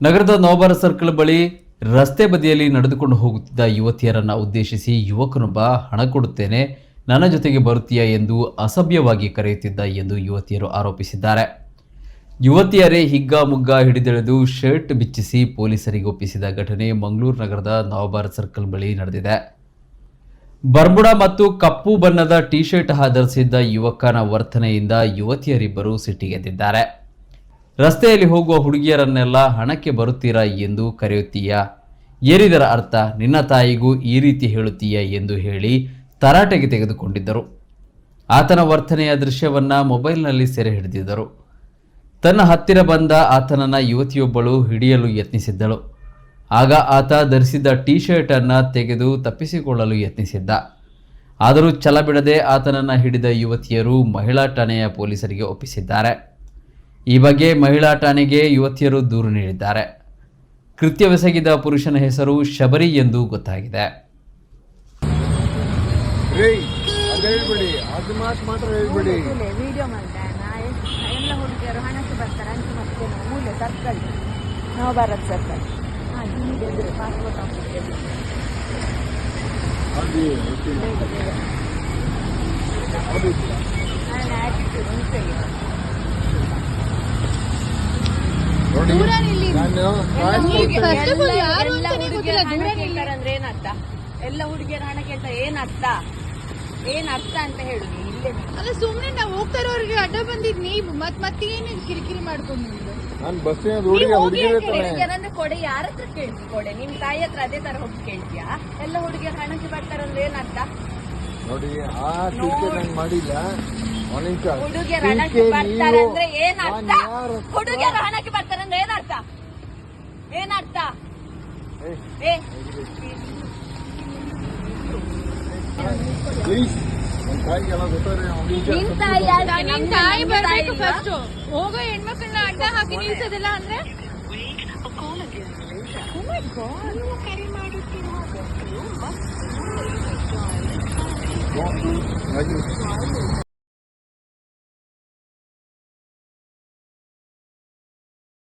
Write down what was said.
ನಗರದ ನವಬಾರ ಸರ್ಕಲ್ ಬಳಿ ರಸ್ತೆ ಬದಿಯಲ್ಲಿ ನಡೆದುಕೊಂಡು ಹೋಗುತ್ತಿದ್ದ ಯುವತಿಯರನ್ನ ಉದ್ದೇಶಿಸಿ ಯುವಕನೊಬ್ಬ ಹಣ ಕೊಡುತ್ತೇನೆ, ನನ್ನ ಜೊತೆಗೆ ಬರುತ್ತೀಯಾ ಎಂದು ಅಸಭ್ಯವಾಗಿ ಕರೆಯುತ್ತಿದ್ದ ಎಂದು ಯುವತಿಯರು ಆರೋಪಿಸಿದ್ದಾರೆ. ಯುವತಿಯರೇ ಹಿಗ್ಗಾಮುಗ್ಗ ಹಿಡಿದೆಳೆದು ಶರ್ಟ್ ಬಿಚ್ಚಿಸಿ ಪೊಲೀಸರಿಗೆ ಒಪ್ಪಿಸಿದ ಘಟನೆ ಮಂಗಳೂರು ನಗರದ ನವಬಾರ ಸರ್ಕಲ್ ಬಳಿ ನಡೆದಿದೆ. ಬರ್ಮುಡಾ ಮತ್ತು ಕಪ್ಪು ಬಣ್ಣದ ಟಿ ಶರ್ಟ್ ಧರಿಸಿದ್ದ ಯುವಕನ ವರ್ತನೆಯಿಂದ ಯುವತಿಯರಿಬ್ಬರು ಸಿಟ್ಟಿಗೆದ್ದಿದ್ದಾರೆ. ರಸ್ತೆಯಲ್ಲಿ ಹೋಗುವ ಹುಡುಗಿಯರನ್ನೆಲ್ಲ ಹಣಕ್ಕೆ ಬರುತ್ತೀರಾ ಎಂದು ಕರೆಯುತ್ತೀಯಾ? ಏರಿದರ ಅರ್ಥ, ನಿನ್ನ ತಾಯಿಗೂ ಈ ರೀತಿ ಹೇಳುತ್ತೀಯಾ ಎಂದು ಹೇಳಿ ತರಾಟೆಗೆ ತೆಗೆದುಕೊಂಡಿದ್ದರು. ಆತನ ವರ್ತನೆಯ ದೃಶ್ಯವನ್ನ ಮೊಬೈಲ್ನಲ್ಲಿ ಸೆರೆ ಹಿಡಿದಿದ್ದರು. ತನ್ನ ಹತ್ತಿರ ಬಂದ ಆತನನ್ನ ಯುವತಿಯೊಬ್ಬಳು ಹಿಡಿಯಲು ಯತ್ನಿಸಿದ್ದಳು. ಆಗ ಆತ ಧರಿಸಿದ್ದ ಟಿ ಶರ್ಟ್ ಅನ್ನ ತೆಗೆದು ತಪ್ಪಿಸಿಕೊಳ್ಳಲು ಯತ್ನಿಸಿದ್ದ. ಆದರೂ ಛಲ ಬಿಡದೆ ಆತನನ್ನು ಹಿಡಿದ ಯುವತಿಯರು ಮಹಿಳಾ ಠಾಣೆಯ ಪೊಲೀಸರಿಗೆ ಒಪ್ಪಿಸಿದ್ದಾರೆ. ಈ ಬಗ್ಗೆ ಮಹಿಳಾ ಠಾಣೆಗೆ ಯುವತಿಯರು ದೂರು ನೀಡಿದ್ದಾರೆ. ಕೃತ್ಯವೆಸಗಿದ ಪುರುಷನ ಹೆಸರು ಶಬರಿ ಎಂದು ಗೊತ್ತಾಗಿದೆ. ರೀ ಅದು ನಾನು ಅಂದ್ರೆ ಏನರ್ಥ ಎಲ್ಲ ಹುಡುಗಿಯರ ಹಣ ಕೇಳ್ತಾರೆ ಏನರ್ಥ? ಏನ್ ಅರ್ಥ ಅಂತ ಹೇಳುದು ಇಲ್ಲೇ ಅಲ್ಲ ಸುಮ್ನೆ ನಾವು ಹೋಗ್ತಾ ಇರೋರಿಗೆ ಅಡ್ಡ ಬಂದಿದ್ ನೀವು ಮತ್ ಮತ್ತೆ ಏನು ಕಿರಿಕಿರಿ ಮಾಡ್ಕೊಂಡು ನಾನು ಬಸ್ಸಿನ ತಾನೆ. ಹುಡುಗಿಯರಂದ್ರೆ ಕೊಡೆ ಯಾರ ಹತ್ರ ಕೇಳ್ತಿ ಕೊಡೆ? ನಿಮ್ ತಾಯಿ ಹತ್ರ ಅದೇ ತರ ಹೋಗಿ ಕೇಳ್ತೀಯಾ? ಎಲ್ಲ ಹುಡುಗಿಯರ ಹಣಕ್ಕೆ ಬರ್ತಾರಂದ್ರೆ ಏನರ್ಥ? ನೋಡಿ ಆ ಮಾಡಿಲ್ಲ. ಹುಡುಗಿಯರ ಟೀಕೆ ಹಣಕ್ಕೆ ಬರ್ತಾರೆ ನೀವು ಅಂದ್ರೆ ಏನರ್ಥ? ನಾನ್ ಯಾರ ಹತ್ರ- ಹುಡುಗಿಯರ ಹಣಕ್ಕೆ ಬರ್ತಾರೆ ಅಂದ್ರೆ ಏನರ್ಥ? ಏನರ್ಥ? ಏ, ಏ ಪ್ಲೀಸ್ ನನ್ನ ತಾಯಿಗೆಲ್ಲ ಗೊತ್ತಾದ್ರೆ ಒಂದ್ ನಿಮಿಷ ನಿನ್ ತಾಯಿ ಯಾಕೆ? ನಿಮ್ ನಮ್ದು- ತಾಯಿ ನಮ್ದು ಬರ್ಬೇಕು ಇಲ್ವಾ? ಫಸ್ಟ್ ಹೋಗೋ ಹೆಣ್ಮಕ್ಳನ್ನ ಅಡ್ಡ ಹಾಕಿ ನಿಲ್ಸೋದಿಲ್ಲ ಅಂದ್ರೆ? Don't do-